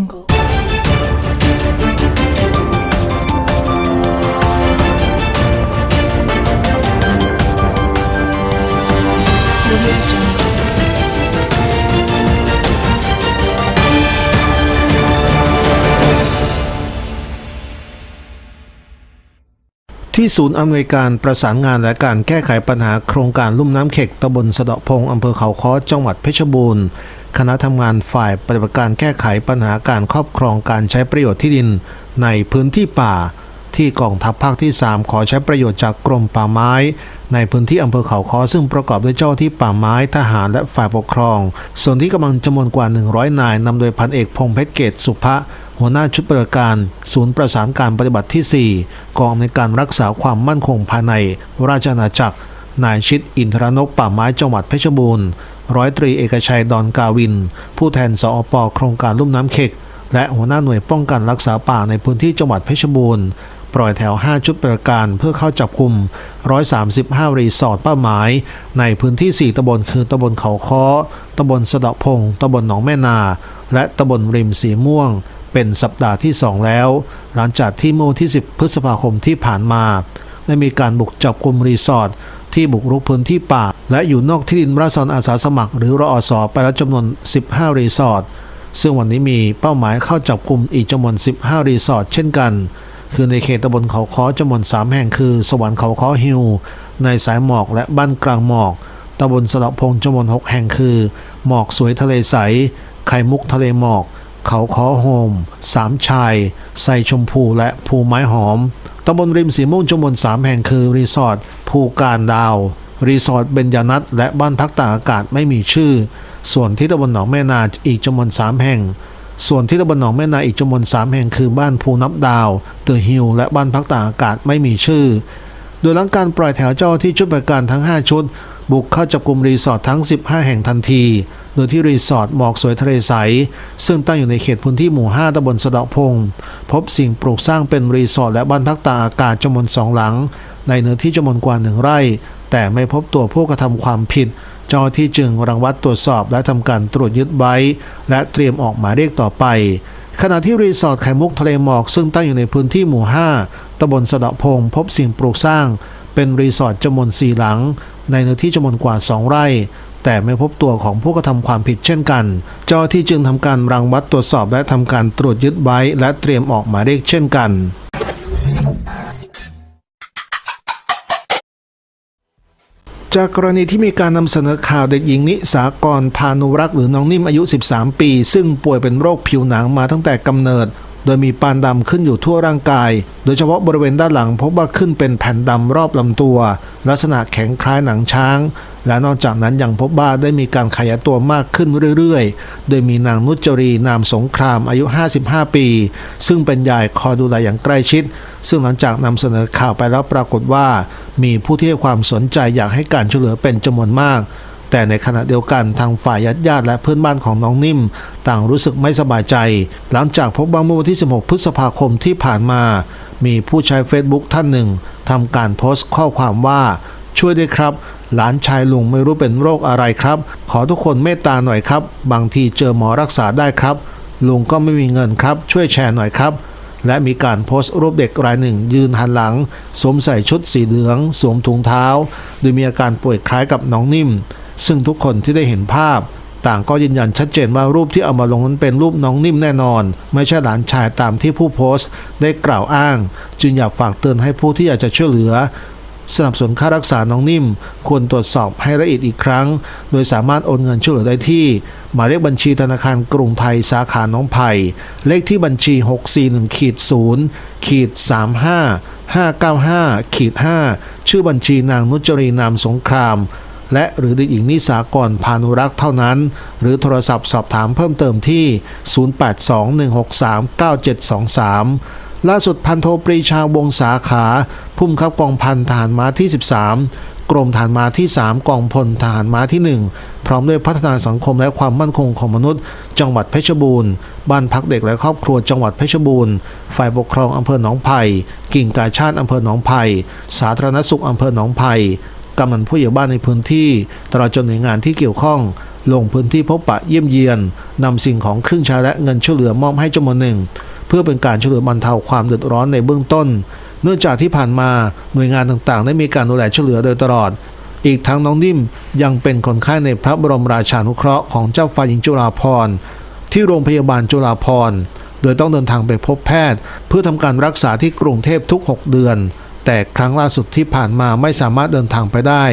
Jungle. Jungle. ที่ศูนย์อำนวยการประสานงานและการแก้ไขปัญหาโครงการลุ่มน้ำเข็กตำบลสะเดาะพงอำเภอเขาค้อจังหวัดเพชรบูรณ์ คณะทำงานฝ่ายปฏิบัติการแก้ไขปัญหาการครอบครองการใช้ประโยชน์ที่ดินในพื้นที่ป่า ที่กองทัพภาคที่ 3 ขอใช้ประโยชน์จากกรมป่าไม้ ในพื้นที่อำเภอเขาค้อซึ่งประกอบด้วยเจ้าที่ป่าไม้ทหารและฝ่ายปกครอง ส่วนที่กำลังจำนวนกว่า 100 นายนำโดยพันเอกพงเพชรเกตสุภะหัวหน้าชุดปฏิบัติการ ศูนย์ประสานการปฏิบัติที่ 4 กองในการรักษาความมั่นคงภายใน ราชอาณาจักร นายชิดอินทรนกป่าไม้จังหวัดเพชรบูรณ์ ร้อยตรีเอกชัยดอนกาวิน ผู้แทนสอปโครงการลุ่มน้ำเข็ก และหัวหน้าหน่วยป้องกันรักษาป่าในพื้นที่จังหวัดเพชรบูรณ์ปล่อยแถว 5 ชุดปฏิบัติการเพื่อเข้าจับกลุ่ม 135 รีสอร์ทเป้าหมาย ในพื้นที่ 4ตำบลคือตำบลเขาค้อตำบลสะเดาะพงตำบลหนองแม่นา และตำบลริมสีม่วง เป็นสัปดาห์ที่ 2 แล้ว หลังจากที่เมื่อที่ 10 พฤษภาคมที่ผ่านมา ได้มีการบุกจับกลุ่มรีสอร์ท ที่บุกรุกพื้นที่ป่า และอยู่นอกที่ดินราษฎรอาสาสมัคร หรือรออสไปแล้วจำนวน 15 รีสอร์ทซึ่งวันนี้มีเป้าหมายเข้าจับกลุ่มอีกจำนวน 15 รีสอร์ทเช่นกัน คือในเขตตำบลเขาค้อจำนวน 3 แห่งคือ สวรรค์เขาค้อฮิลในสายหมอกและบ้านกลางหมอกตำบลสะเดาะพงจำนวน 6 แห่งคือ หมอกสวยทะเลใส ไข่มุกทะเลหมอก เขาค้อโฮม สามชาย ไซชมพูและภูไม้หอม ตำบลริมสีม่วงจำนวน3แห่งคือรีสอร์ทภูการดาว รีสอร์ทเบญจนัทและบ้านพักตากอากาศไม่มีชื่อ ส่วนที่ตำบลหนองแม่นาอีกจำนวน3แห่ง ส่วนที่ตำบลหนองแม่นาอีกจำนวน3แห่งคือบ้านภูนับดาวเตอร์ฮิลและบ้านพักตากอากาศไม่มีชื่อ โดยหลังการปล่อยแถวเจ้าที่ชุดปฏิบัติการทั้ง 5 ชุด บุกเข้าจับกลุ่มรีสอร์ททั้ง 15 แห่งทันที โดยที่รีสอร์ทหมอกสวยทะเลใส ซึ่งตั้งอยู่ในเขตพื้นที่หมู่ 5ตำบลสะเดาะพง พบสิ่งปลูกสร้างเป็นรีสอร์ทและบ้านพักตากอากาศจำนวนสองหลัง ในเนื้อที่จำนวนกว่าหนึ่งไร่ แต่ไม่พบตัวผู้กระทำความผิด เจ้าหน้าที่จึงรังวัดตรวจสอบและทำการตรวจยึดไว้ และเตรียมออกหมายเรียกต่อไปขณะที่รีสอร์ทไข่มุกทะเลหมอกซึ่งตั้งอยู่ในพื้นที่หมู่ 5ตำบลสะเดาะพง พบสิ่งปลูกสร้าง เป็นรีสอร์ทจำนวนสี่หลัง ในเนื้อที่จำนวนกว่า 2 ไร่ แต่ไม่พบตัวของผู้กระทำความผิดเช่นกัน เจ้าที่จึงทำการรังวัดตรวจสอบและทำการตรวจยึดไว้ และเตรียมออกหมายเรียกเช่นกันจากกรณีที่มีการนำเสนอข่าวเด็กหญิงนิสากรพานุรักษ์หรือน้องนิ่มอายุ 13 ปี ซึ่งป่วยเป็นโรคผิวหนังมาตั้งแต่กำเนิด โดยมีปานดำขึ้นอยู่ทั่วร่างกาย โดยเฉพาะบริเวณด้านหลังพบว่าขึ้นเป็นแผ่นดำรอบลำตัว ลักษณะแข็งคล้ายหนังช้าง และนอกจากนั้นยังพบว่าได้มีการขยายตัวมากขึ้นเรื่อยๆ โดยมีนางนุจรีนามสงครามอายุ 55 ปี ซึ่งเป็นยายคอยดูแลอย่างใกล้ชิด ซึ่งหลังจากนำเสนอข่าวไปแล้วปรากฏว่า มีผู้ที่ให้ความสนใจอยากให้การช่วยเหลือเป็นจำนวนมากแต่ในขณะเดียวกันทางฝ่ายญาติญาติและเพื่อนบ้านของน้องนิ่ม ต่างรู้สึกไม่สบายใจ หลังจากพบว่าเมื่อวันที่ 16 พฤษภาคมที่ผ่านมา มีผู้ใช้ Facebook ท่านหนึ่งทำการโพสต์ข้อความว่า ช่วยด้วยครับ หลานชายลุงไม่รู้เป็นโรคอะไรครับ ขอทุกคนเมตตาหน่อยครับ บางทีเจอหมอรักษาได้ครับ ลุงก็ไม่มีเงินครับ ช่วยแชร์หน่อยครับ และมีการโพสต์รูปเด็กรายหนึ่ง ยืนหันหลังสวมใส่ชุดสีเหลือง สวมถุงเท้า โดยมีอาการป่วยคล้ายกับน้องนิ่ม ซึ่งทุกคนที่ได้เห็นภาพ ต่างก็ยืนยันชัดเจนว่ารูปที่เอามาลงนั้นเป็นรูปน้องนิ่มแน่นอน ไม่ใช่หลานชายตามที่ผู้โพสต์ได้กล่าวอ้าง จึงอยากฝากเตือนให้ผู้ที่อยากจะช่วยเหลือ สนับสนุนค่ารักษาน้องนิ่ม ควรตรวจสอบให้ละเอียดอีกครั้ง โดยสามารถโอนเงินช่วยเหลือได้ที่ หมายเลขบัญชีธนาคารกรุงไทยสาขาน้องไผ่เลขที่บัญชี 641ขีด0ขีด35 595ขีด5ชื่อบัญชีนางนุจรีนามสงคราม และหรือเด็กหญิงนิสากรพานุรักษ์เท่านั้น หรือโทรศัพท์สอบถามเพิ่มเติมที่ 0821639723 ล่าสุดพันโทปรีชาวงสาขาพุ่มครับกองพันทหารม้าที่ 13 กรมฐานม้าที่ 3 กองพลทหารม้าที่ 1 พร้อมด้วยพัฒนาสังคมและความมั่นคงของมนุษย์ จังหวัดเพชรบูรณ์ บ้านพักเด็กและครอบครัวจังหวัดเพชรบูรณ์ ฝ่ายปกครองอำเภอหนองไผ่กิ่งกาชาติอำเภอหนองไผ่สาธารณสุขอำเภอหนองไผ่กำนันผู้ใหญ่บ้านในพื้นที่ตลอดจนหน่วยงานที่เกี่ยวข้องลงพื้นที่พบปะเยี่ยมเยียนนำสิ่งของเครื่องใช้และเงินช่วยเหลือมอบให้จำนวนหนึ่ง พื่อเป็นการช่วยเหลือบรรเทาความเดือดร้อนในเบื้องต้น เนื่องจากที่ผ่านมาหน่วยงานต่างๆ ได้มีการดูแลช่วยเหลือโดยตลอด อีกทั้งน้องนิ่มยังเป็นคนไข้ในพระบรมราชานุเคราะห์ของเจ้าฟ้าหญิงจุฬาภรณ์ที่โรงพยาบาลจุฬาภรณ์โดยต้องเดินทางไปพบแพทย์ เพื่อทำการรักษาที่กรุงเทพทุก 6 เดือน แต่ครั้งล่าสุดที่ผ่านมาไม่สามารถเดินทางไปได้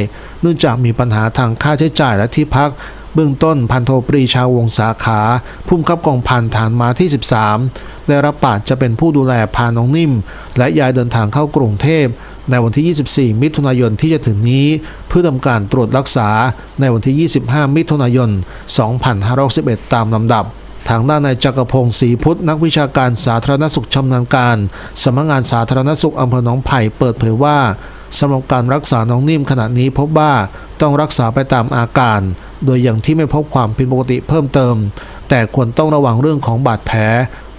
เนื่องจากมีปัญหาทางค่าใช้จ่ายและที่พัก เบื้องต้นพันโทปรีชาวงศ์สาขา ผู้บังคับกองพันฐานมาที่ 13 ได้รับปากจะเป็นผู้ดูแลพาน้องนิ่ม และยายเดินทางเข้ากรุงเทพในวันที่ 24 มิถุนายนที่จะถึงนี้ เพื่อทำการตรวจรักษาในวันที่ 25 มิถุนายน 2561 ตามลำดับทางด้านนายจักรพงศ์ศรีพุทธนักวิชาการสาธารณสุขชำนาญการสำนักงานสาธารณสุขอำเภอหนองไผ่เปิดเผยว่าสำหรับการรักษาน้องนิ่มขณะนี้พบว่าต้องรักษาไปตามอาการ โดยอย่างที่ไม่พบความผิดปกติเพิ่มเติม แต่ควรต้องระวังเรื่องของบาดแผล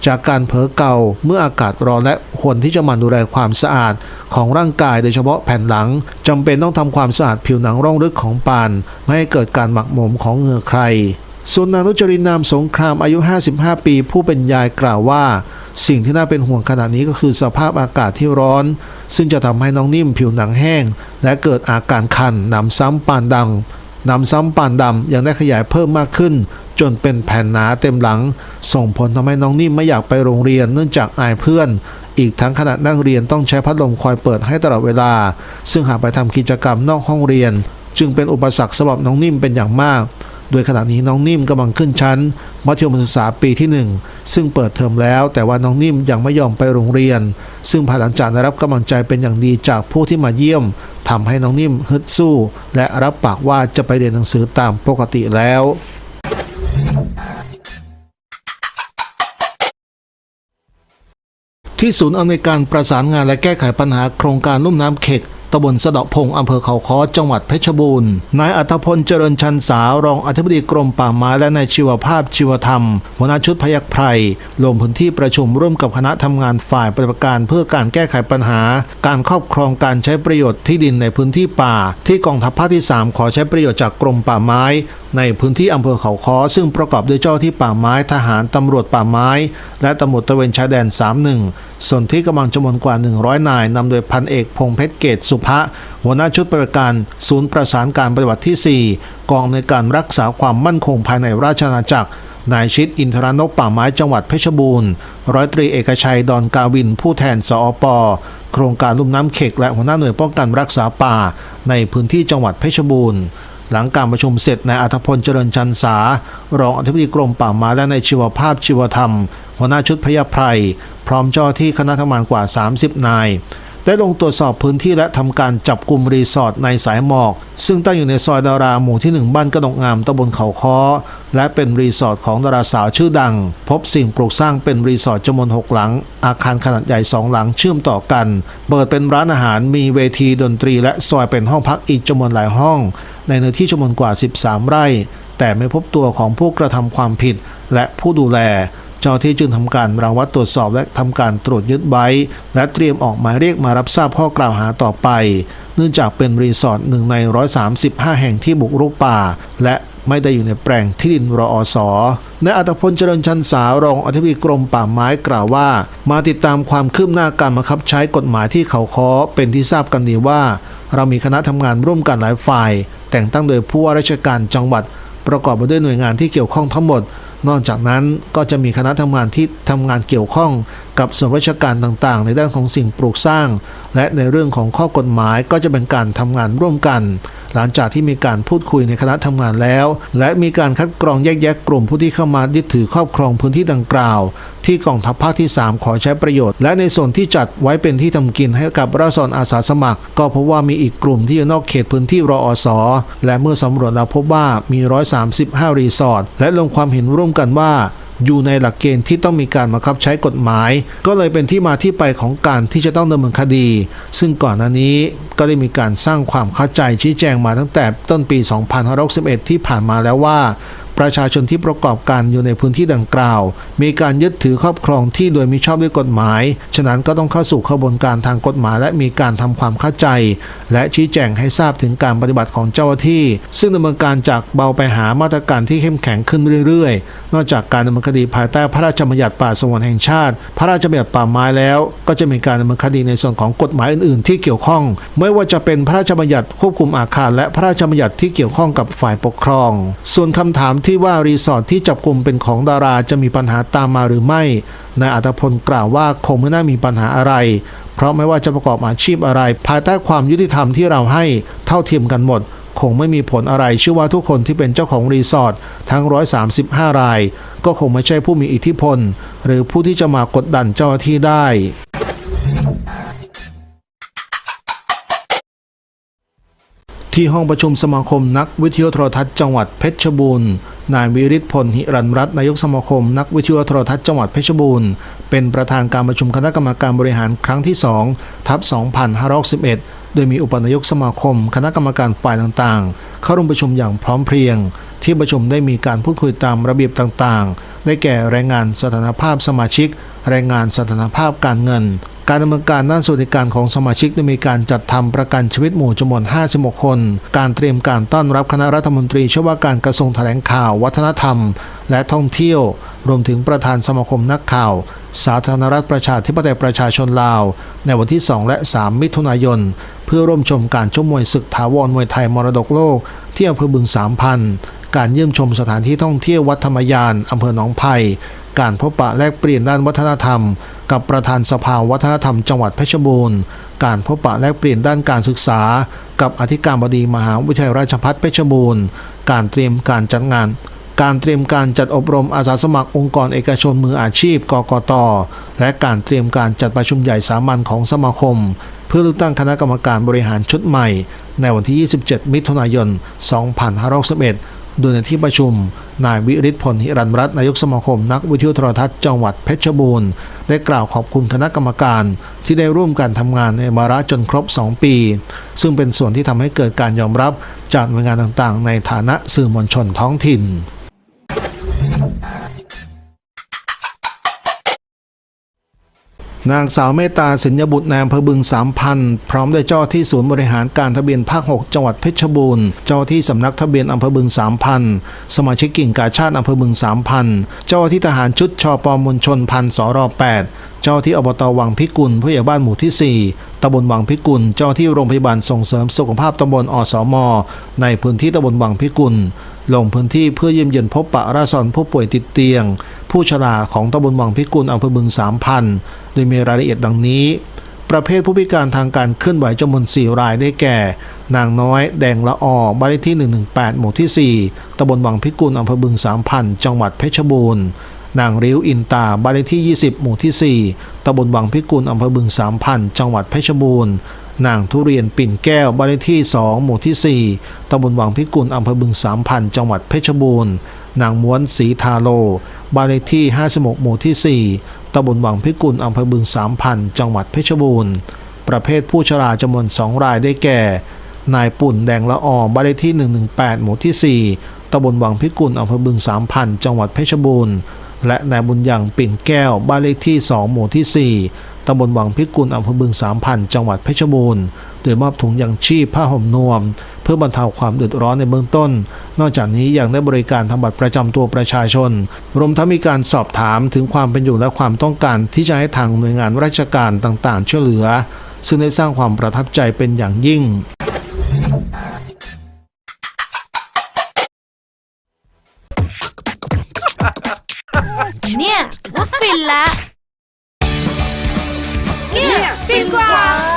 จากการเผลอเก่าเมื่ออากาศร้อนและควรที่จะหมั่นดูแลความสะอาดของร่างกายโดยเฉพาะแผ่นหลังจำเป็นต้องทำความสะอาดผิวหนังร่องลึกของปาน ไม่ให้เกิดการหมักหมมของเหงื่อใครส่วนนางนุจรินนามสงครามอายุ 55 ปี ผู้เป็นยายกล่าวว่า สิ่งที่น่าเป็นห่วงขณะนี้ก็คือสภาพอากาศที่ร้อน ซึ่งจะทำให้น้องนิ่มผิวหนังแห้ง และเกิดอาการคันหนำซ้ำปานดังหนำซ้ำปานดำยังได้ขยายเพิ่มมากขึ้น จนเป็นแผ่นหนาเต็มหลัง ส่งผลทำให้น้องนิ่มไม่อยากไปโรงเรียนเนื่องจากอายเพื่อน อีกทั้งขณะนั่งเรียนต้องใช้พัดลมคอยเปิดให้ตลอดเวลา ซึ่งหากไปทำกิจกรรมนอกห้องเรียน จึงเป็นอุปสรรคสำหรับน้องนิ่มเป็นอย่างมาก โดยขณะนี้น้องนิ่มกำลังขึ้นชั้น มัธยมศึกษาปีที่ 1 ซึ่งเปิดเทอมแล้ว แต่ว่าน้องนิ่มยังไม่ยอมไปโรงเรียน ซึ่งภายหลังจากได้รับกำลังใจเป็นอย่างดีจากผู้ที่มาเยี่ยมทำให้น้องนิ่มฮึดสู้ และรับปากว่าจะไปเรียนหนังสือตามปกติแล้ว ที่ศูนย์อำนวยการประสานงานและแก้ไขปัญหาโครงการลุ่มน้ำเข็กตำบลสะเดาะพงอำเภอเขาค้อจังหวัดเพชรบูรณ์ นายอัธพลเจริญชันสารองอธิบดีกรมป่าไม้และนายชีวภาพชีวธรรม หัวหน้าชุดพยัคฆ์ไพรลงพื้นที่ประชุมร่วมกับคณะทำงานฝ่ายปฏิบัติการเพื่อการแก้ไขปัญหา การครอบครองการใช้ประโยชน์ที่ดินในพื้นที่ป่า ที่กองทัพภาคที่ 3 ขอใช้ประโยชน์จากกรมป่าไม้ ในพื้นที่อำเภอเขาค้อซึ่งประกอบด้วยเจ้าที่ป่าไม้ทหารตำรวจป่าไม้ และตำรวจตะเวนชายแดน 31 ส่วนที่กำลังจำนวนกว่า 100 นายนำโดยพันเอกพงเพชรเกตสุภะหัวหน้าชุดปฏิบัติการศูนย์ประสานการปฏิบัติที่ 4 กองในการรักษาความมั่นคงภายในราชอาณาจักรนายชิดอินทรานกป่าไม้จังหวัดเพชรบูรณ์ ร้อยตรีเอกชัยดอนกาวินผู้แทนสอปโครงการลุ่มน้ำเขกและหัวหน้าหน่วยป้องกันรักษาป่า ในพื้นที่จังหวัดเพชรบูรณ์ หลังการประชุมเสร็จนายอัธพลเจริญชันสารองอธิบดีกรมป่าไม้และในชีวภาพชีวธรรม หัวหน้าชุดพยาไพรพร้อมเจ้าที่คณะทำงานกว่า 30 นาย ได้ลงตรวจสอบพื้นที่และทำการจับกลุ่มรีสอร์ทในสายหมอก ซึ่งตั้งอยู่ในซอยดาราหมู่ที่ 1 บ้านกระดกงามตำบลเขาค้อ และเป็นรีสอร์ทของดาราสาวชื่อดัง พบสิ่งปลูกสร้างเป็นรีสอร์ทจำนวนหกหลัง อาคารขนาดใหญ่สองหลังเชื่อมต่อกัน เปิดเป็นร้านอาหารมีเวทีดนตรีและซอยเป็นห้องพักอีกจำนวนหลายห้อง ในเนื้อที่จำนวนกว่า 13 ไร่ แต่ไม่พบตัวของผู้กระทำความผิด และผู้ดูแล เจ้าที่จึงทำการรังวัดตรวจสอบและทำการตรวจยึดไว้ และเตรียมออกหมายเรียกมารับทราบข้อกล่าวหาต่อไป เนื่องจากเป็นรีสอร์ทหนึ่งใน 135 แห่งที่บุกรุกป่า และไม่ได้อยู่ในแปลงที่ดินรออสนายอัตพลเจริญชันสารองอธิบดีกรมป่าไม้กล่าวว่า มาติดตามความคืบหน้าการบังคับใช้กฎหมายที่เขาค้อเป็นที่ทราบกันดีว่า เรามีคณะทำงานร่วมกันหลายฝ่าย แต่งตั้งโดยผู้ว่าราชการจังหวัด ประกอบไปด้วยหน่วยงานที่เกี่ยวข้องทั้งหมด นอกจากนั้นก็จะมีคณะทำงานที่ทำงานเกี่ยวข้อง กับส่วนราชการต่างๆ ในด้านของสิ่งปลูกสร้าง และในเรื่องของข้อกฎหมายก็จะเป็นการทำงานร่วมกัน หลังจากที่มีการพูดคุยในคณะทำงานแล้ว และมีการคัดกรองแยกแยะกลุ่มผู้ที่เข้ามายึดถือครอบครองพื้นที่ดังกล่าว ที่กองทัพภาคที่ 3 ขอใช้ประโยชน์ และในส่วนที่จัดไว้เป็นที่ทำกินให้กับราษฎรอาสาสมัคร ก็พบว่ามีอีกกลุ่มที่อยู่นอกเขตพื้นที่รออสและเมื่อสำรวจแล้วพบว่ามี 135 รีสอร์ทและลงความเห็นร่วมกันว่า อยู่ในหลักเกณฑ์ที่ต้องมีการบังคับใช้กฎหมาย ก็เลยเป็นที่มาที่ไปของการที่จะต้องดำเนินคดี ซึ่งก่อนหน้านี้ก็ได้มีการสร้างความเข้าใจชี้แจงมาตั้งแต่ต้นปี 2561 ที่ผ่านมาแล้วว่า ประชาชนที่ประกอบการอยู่ในพื้นที่ดังกล่าว มีการยึดถือครอบครองที่โดยมิชอบด้วยกฎหมาย ฉะนั้นก็ต้องเข้าสู่ขบวนการทางกฎหมาย และมีการทำความเข้าใจ และชี้แจงให้ทราบถึงการปฏิบัติของเจ้าหน้าที่ ซึ่งดำเนินการจากเบาไปหามาตรการที่เข้มแข็งขึ้นเรื่อยๆ นอกจากการดำเนินคดีภายใต้พระราชบัญญัติป่าสงวนแห่งชาติ พระราชบัญญัติป่าไม้แล้ว ก็จะมีการดำเนินคดีในส่วนของกฎหมายอื่นๆ ที่เกี่ยวข้อง ไม่ว่าจะเป็นพระราชบัญญัติควบคุมอาคาร และพระราชบัญญัติที่เกี่ยวข้องกับฝ่ายปกครอง ส่วนคำถามที่ว่ารีสอร์ทที่จับกลุ่มเป็นของดาราจะมีปัญหาตามมาหรือไม่นายอัตพลกล่าวว่าคงไม่น่ามีปัญหาอะไร เพราะไม่ว่าจะประกอบอาชีพอะไร ภายใต้ความยุติธรรมที่เราให้เท่าเทียมกันหมด คงไม่มีผลอะไรเชื่อว่าทุกคนที่เป็นเจ้าของรีสอร์ททั้ง 135 ราย ก็คงไม่ใช่ผู้มีอิทธิพล หรือผู้ที่จะมากดดันเจ้าหน้าที่ได้ ที่ห้องประชุมสมาคมนักวิทยุโทรทัศน์จังหวัดเพชรบูรณ์ นายวิริศพลหิรันรัตน์นายกสมาคม นักวิทยุโทรทัศน์จังหวัดเพชรบูรณ์ เป็นประธานการประชุมคณะกรรมการบริหารครั้งที่2ทับ2561 โดยมีอุปนายกสมาคม คณะกรรมการฝ่ายต่างๆ เข้าร่วมประชุมอย่างพร้อมเพรียง ที่ประชุมได้มีการพูดคุยตามระเบียบต่างๆ ได้แก่รายงานสถานภาพสมาชิก รายงานสถานภาพการเงิน การดำเนินการด้านสวัสดิการของสมาชิกได้มีการจัดทำประกันชีวิตหมู่จำนวน 56 คน การเตรียมการต้อนรับคณะรัฐมนตรีช่วยว่าการกระทรวงแถลงข่าว วัฒนธรรม และท่องเที่ยว รวมถึงประธานสมาคมนักข่าว สาธารณรัฐประชาธิปไตยประชาชนลาว ในวันที่ 2 และ 3 มิถุนายน เพื่อร่วมชมการชมมวยศึกถาวรมวยไทยมรดกโลก ที่อำเภอบึงสามพัน การเยี่ยมชมสถานที่ท่องเที่ยววัดธรรมยานอำเภอหนองไผ่ การพบปะแลกเปลี่ยนด้านวัฒนธรรม กับประธานสภาวัฒนธรรมจังหวัดเพชรบูรณ์ การพบปะแลกเปลี่ยนด้านการศึกษา กับอธิการบดีมหาวิทยาลัยราชภัฏเพชรบูรณ์ การเตรียมการจัดงาน การเตรียมการจัดอบรมอาสาสมัครองค์กรเอกชนมืออาชีพกกต และการเตรียมการจัดประชุมใหญ่สามัญของสมาคม เพื่อเลือกตั้งคณะกรรมการบริหารชุดใหม่ ในวันที่ 27 มิถุนายน 2561 โดยในที่ประชุม นายวิริศพลหิรันรัตน์นายกสมาคมนักวิทยุโทรทัศน์จังหวัดเพชรบูรณ์ ได้กล่าวขอบคุณคณะกรรมการ ที่ได้ร่วมกันทำงานในมาระจนครบ 2 ปี ซึ่งเป็นส่วนที่ทำให้เกิดการยอมรับจากหน่วยงานต่างๆ ในฐานะสื่อมวลชนท้องถิ่น นางสาวเมตตาสิญญบุตรนายอำเภอบึงสามพันพร้อมด้วยเจ้าที่ศูนย์บริหารการทะเบียนภาค 6 จังหวัดเพชรบูรณ์เจ้าที่สำนักทะเบียนอำเภอบึงสามพันสมาชิกกิ่งกาชาติอำเภอบึงสามพันเจ้าที่ทหารชุดชปมลชนพันสร8เจ้าที่อบตวังพิกุลผู้ใหญ่บ้านหมู่ที่ 4ตำบลวังพิกุล เจ้าที่โรงพยาบาลส่งเสริมสุขภาพตำบลอสม ในพื้นที่ตำบลวังพิกุล ลงพื้นที่เพื่อเยี่ยมเยียนพบปะราษฎรผู้ป่วยติดเตียง ผู้ชราของตำบลวังพิกุลอำเภอบึงสามพันโดยมีรายละเอียดดังนี้ ประเภทผู้พิการทางการเคลื่อนไหวจำนวน4รายได้แก่ นางน้อยแดงละออบ้านเลขที่ 118 หมู่ที่ 4ตำบลวังพิกุลอำเภอบึงสามพันจังหวัดเพชรบูรณ์นางริ้วอินตาบ้านเลขที่ 20 หมู่ที่ 4ตำบลวังพิกุลอำเภอบึงสามพันจังหวัดเพชรบูรณ์นางทุเรียนปิ่นแก้วบ้านเลขที่ 2 หมู่ที่ 4ตำบลวังพิกุลอำเภอบึงสามพันจังหวัดเพชรบูรณ์ นางม้วนศรีทาโลบ้านเลขที่56หมู่ที่ 4ตำบลวังพิกุลอำเภอบึงสามพันจังหวัดเพชรบูรณ์ประเภทผู้ชราจำนวน2รายได้แก่ นายปุ่นแดงละออบ้านเลขที่ 118 หมู่ที่ 4ตำบลวังพิกุลอำเภอบึงสามพันจังหวัดเพชรบูรณ์และนายบุญยังปิ่นแก้วบ้านเลขที่ 2 หมู่ที่ 4ตำบลวังพิกุลอำเภอบึงสามพันจังหวัดเพชรบูรณ์โดยมอบถุงยังชีพผ้าห่มนวม เพื่อบรรเทาความเดือดร้อนในเบื้องต้น นอกจากนี้ยังได้บริการทำบัตรประจำตัวประชาชน รวมทั้งมีการสอบถามถึงความเป็นอยู่และความต้องการที่จะให้ทางหน่วยงานราชการต่างๆ ช่วยเหลือ ซึ่งได้สร้างความประทับใจเป็นอย่างยิ่งเนี่ยว่าฟินละเนี่ยฟินกว่า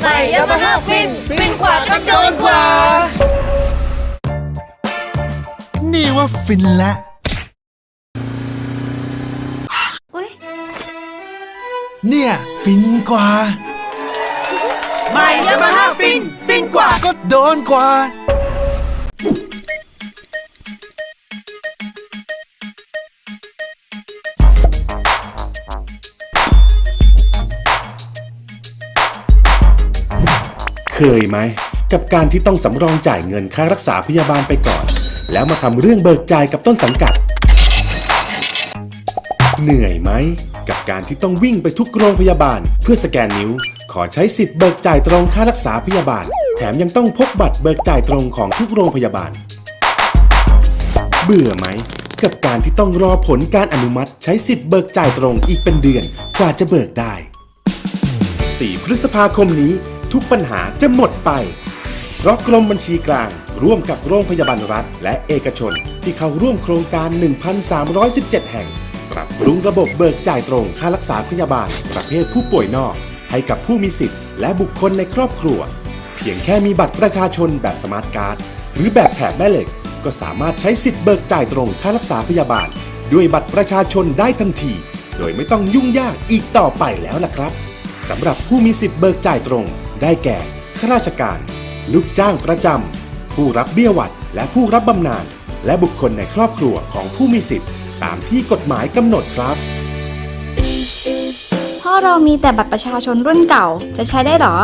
ใหม่ยามาฮ่าฟิน ฟินกว่าก็โดนกว่า นี่ว่าฟินละอุ้ยเนี่ย ฟินกว่า ใหม่ยามาฮ่าฟิน ฟินกว่าก็โดนกว่า เคยไหม กับการที่ต้องสำรองจ่ายเงินค่ารักษาพยาบาลไปก่อน แล้วมาทำเรื่องเบิกจ่ายกับต้นสังกัด เหนื่อยไหม กับการที่ต้องวิ่งไปทุกโรงพยาบาล เพื่อสแกนนิ้ว ขอใช้สิทธิ์เบิกจ่ายตรงค่ารักษาพยาบาล แถมยังต้องพกบัตรเบิกจ่ายตรงของทุกโรงพยาบาล เบื่อไหมกับการที่ต้องรอผลการอนุมัติใช้สิทธิ์เบิกจ่ายตรงอีกเป็นเดือน กว่าจะเบิกได้ 4 พฤษภาคมนี้ ทุกปัญหาจะหมดไป เพราะกรมบัญชีกลาง ร่วมกับโรงพยาบาลรัฐ และเอกชน ที่เข้าร่วมโครงการ 1,317 แห่ง ปรับปรุงระบบเบิกจ่ายตรงค่ารักษาพยาบาล ประเภทผู้ป่วยนอก ให้กับผู้มีสิทธิ์และบุคคลในครอบครัว เพียงแค่มีบัตรประชาชนแบบสมาร์ทการ์ดหรือแบบแถบแม่เหล็ก ก็สามารถใช้สิทธิ์เบิกจ่ายตรงค่ารักษาพยาบาล ด้วยบัตรประชาชนได้ทันที โดยไม่ต้องยุ่งยากอีกต่อไปแล้วล่ะครับสำหรับผู้มีสิทธิ์เบิกจ่ายตรง ได้แก่ข้าราชการ ลูกจ้างประจำ ผู้รับเบี้ยหวัดและผู้รับบำนาญและบุคคลในครอบครัวของผู้มีสิทธิ์ ตามที่กฎหมายกำหนดครับ พ่อเรามีแต่บัตรประชาชนรุ่นเก่าจะใช้ได้หรอ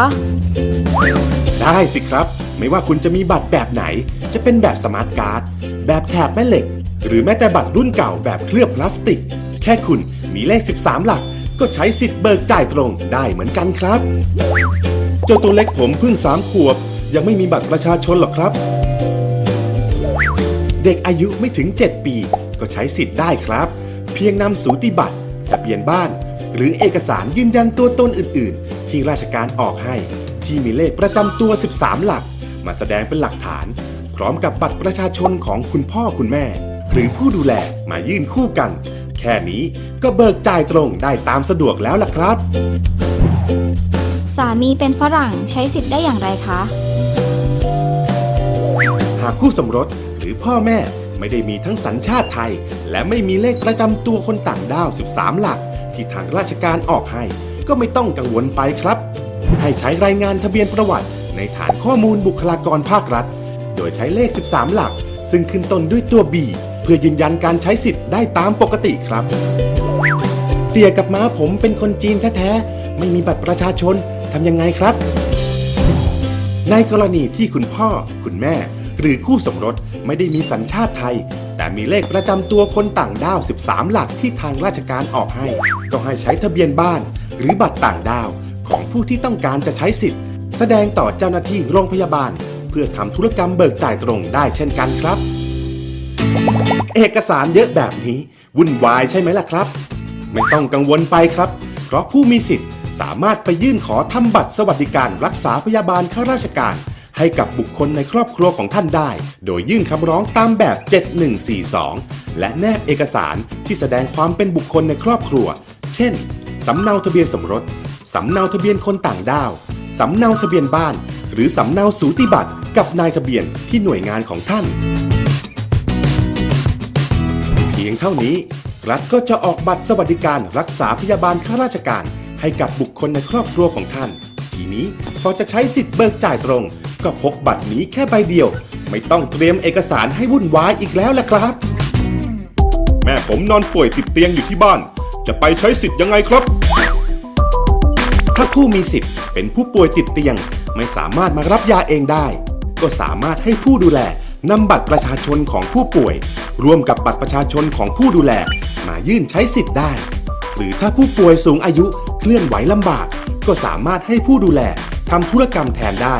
ได้สิครับ ไม่ว่าคุณจะมีบัตรแบบไหน จะเป็นแบบสมาร์ทการ์ด แบบแถบแม่เหล็ก หรือแม้แต่บัตรรุ่นเก่าแบบเคลือบพลาสติก แค่คุณมีเลข 13 หลัก ก็ใช้สิทธิ์เบิกจ่ายตรงได้เหมือนกันครับ เจ้าตัวเล็กผมเพิ่งสามขวบ ยังไม่มีบัตรประชาชนหรอกครับ เด็กอายุไม่ถึง 7 ปี ก็ใช้สิทธิ์ได้ครับ เพียงนำสูติบัตรทะเบียนบ้าน หรือเอกสารยืนยันตัวตนอื่น ๆ ที่ราชการออกให้ ที่มีเลขประจำตัว 13 หลัก มาแสดงเป็นหลักฐาน พร้อมกับบัตรประชาชนของคุณพ่อคุณแม่ หรือผู้ดูแลมายื่นคู่กัน แค่นี้ก็เบิกจ่ายตรงได้ตามสะดวกแล้วล่ะครับ สามีเป็นฝรั่งใช้สิทธิ์ได้อย่างไรคะ หากคู่สมรสหรือพ่อแม่ไม่ได้มีทั้งสัญชาติไทย และไม่มีเลขประจำตัวคนต่างด้าว 13 หลัก ที่ทางราชการออกให้ ก็ไม่ต้องกังวลไปครับ ให้ใช้รายงานทะเบียนประวัติ ในฐานข้อมูลบุคลากรภาครัฐ โดยใช้เลข 13 หลัก ซึ่งขึ้นต้นด้วยตัว B เพื่อยืนยันการใช้สิทธิ์ได้ตามปกติครับ เตี่ยกับม้าผมเป็นคนจีนแท้ๆไม่มีบัตรประชาชนำยังไงครับ ในกรณีที่คุณพ่อ คุณแม่ หรือคู่สมรสไม่ได้มีสัญชาติไทย แต่มีเลขประจำตัวคนต่างด้าว 13 หลักที่ทางราชการออกให้ ก็ให้ใช้ทะเบียนบ้าน หรือบัตรต่างด้าว ของผู้ที่ต้องการจะใช้สิทธิ์ แสดงต่อเจ้าหน้าที่โรงพยาบาล เพื่อทำธุรกรรมเบิกจ่ายตรงได้เช่นกันครับ เอกสารเยอะแบบนี้ วุ่นวายใช่ไหมล่ะครับ ไม่ต้องกังวลไปครับ เพราะผู้มีสิทธิ์ สามารถไปยื่นขอทำบัตรสวัสดิการรักษาพยาบาลข้าราชการ ให้กับบุคคลในครอบครัวของท่านได้ โดยยื่นคำร้องตามแบบ 7142 และแนบเอกสารที่แสดงความเป็นบุคคลในครอบครัว เช่น สำเนาทะเบียนสมรส สำเนาทะเบียนคนต่างด้าว สำเนาทะเบียนบ้าน หรือสำเนาสูติบัตรกับนายทะเบียนที่หน่วยงานของท่าน เพียงเท่านี้รัฐก็จะออกบัตรสวัสดิการรักษาพยาบาลข้าราชการ ให้กับบุคคลในครอบครัวของท่าน ทีนี้พอจะใช้สิทธิ์เบิกจ่ายตรง ก็พกบัตรนี้แค่ใบเดียว ไม่ต้องเตรียมเอกสารให้วุ่นวายอีกแล้วล่ะครับ แม่ผมนอนป่วยติดเตียงอยู่ที่บ้าน จะไปใช้สิทธิ์ยังไงครับ ถ้าผู้มีสิทธิ์เป็นผู้ป่วยติดเตียง ไม่สามารถมารับยาเองได้ ก็สามารถให้ผู้ดูแลนำบัตรประชาชนของผู้ป่วย ร่วมกับบัตรประชาชนของผู้ดูแล มายื่นใช้สิทธิ์ได้ หรือถ้าผู้ป่วยสูงอายุเคลื่อนไหวลำบาก ก็สามารถให้ผู้ดูแลทำธุรกรรมแทนได้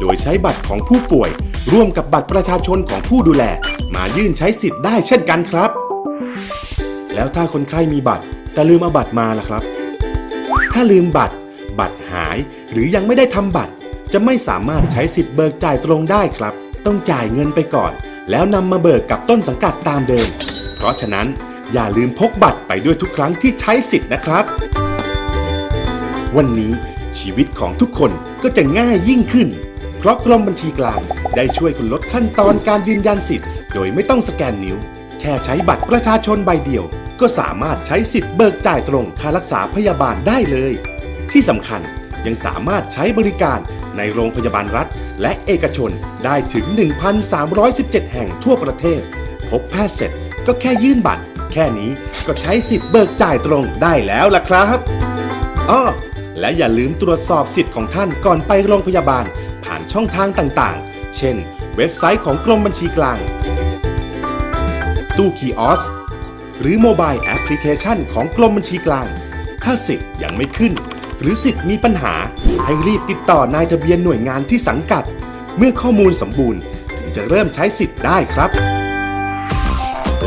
โดยใช้บัตรของผู้ป่วย ร่วมกับบัตรประชาชนของผู้ดูแล มายื่นใช้สิทธิ์ได้เช่นกันครับ แล้วถ้าคนไข้มีบัตร แต่ลืมเอาบัตรมาล่ะครับ ถ้าลืมบัตร บัตรหาย หรือยังไม่ได้ทำบัตร จะไม่สามารถใช้สิทธิ์เบิกจ่ายตรงได้ครับ ต้องจ่ายเงินไปก่อน แล้วนำมาเบิกกับต้นสังกัดตามเดิม เพราะฉะนั้น อย่าลืมพกบัตรไปด้วยทุกครั้งที่ใช้สิทธิ์นะครับ วันนี้ชีวิตของทุกคนก็จะง่ายยิ่งขึ้น เพราะกรมบัญชีกลางได้ช่วยคุณลดขั้นตอนการยืนยันสิทธิ์ โดยไม่ต้องสแกนนิ้ว แค่ใช้บัตรประชาชนใบเดียว ก็สามารถใช้สิทธิ์เบิกจ่ายตรงค่ารักษาพยาบาลได้เลย ที่สำคัญยังสามารถใช้บริการในโรงพยาบาลรัฐ และเอกชนได้ถึง 1,317 แห่งทั่วประเทศ พบแพทย์เสร็จก็แค่ยื่นบัตร แค่นี้ก็ใช้สิทธิ์เบิกจ่ายตรงได้แล้วล่ะครับอ้อและอย่าลืมตรวจสอบสิทธิ์ของท่านก่อนไปโรงพยาบาล ผ่านช่องทางต่างๆ เช่น เว็บไซต์ของกรมบัญชีกลาง ตู้คีออสหรือโมบายแอปพลิเคชันของกรมบัญชีกลาง ถ้าสิทธิ์ยังไม่ขึ้น หรือสิทธิ์มีปัญหา ให้รีบติดต่อนายทะเบียนหน่วยงานที่สังกัด เมื่อข้อมูลสมบูรณ์ ถึงจะเริ่มใช้สิทธิ์ได้ครับ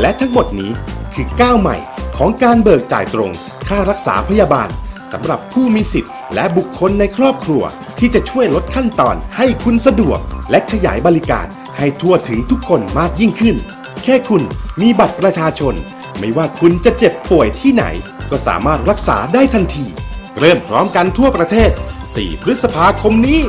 และทั้งหมดนี้ คือก้าวใหม่ของการเบิกจ่ายตรงค่ารักษาพยาบาลสำหรับผู้มีสิทธิ์และบุคคลในครอบครัว ที่จะช่วยลดขั้นตอนให้คุณสะดวก และขยายบริการให้ทั่วถึงทุกคนมากยิ่งขึ้น แค่คุณมีบัตรประชาชน ไม่ว่าคุณจะเจ็บป่วยที่ไหน ก็สามารถรักษาได้ทันที เริ่มพร้อมกันทั่วประเทศ 4 พฤษภาคมนี้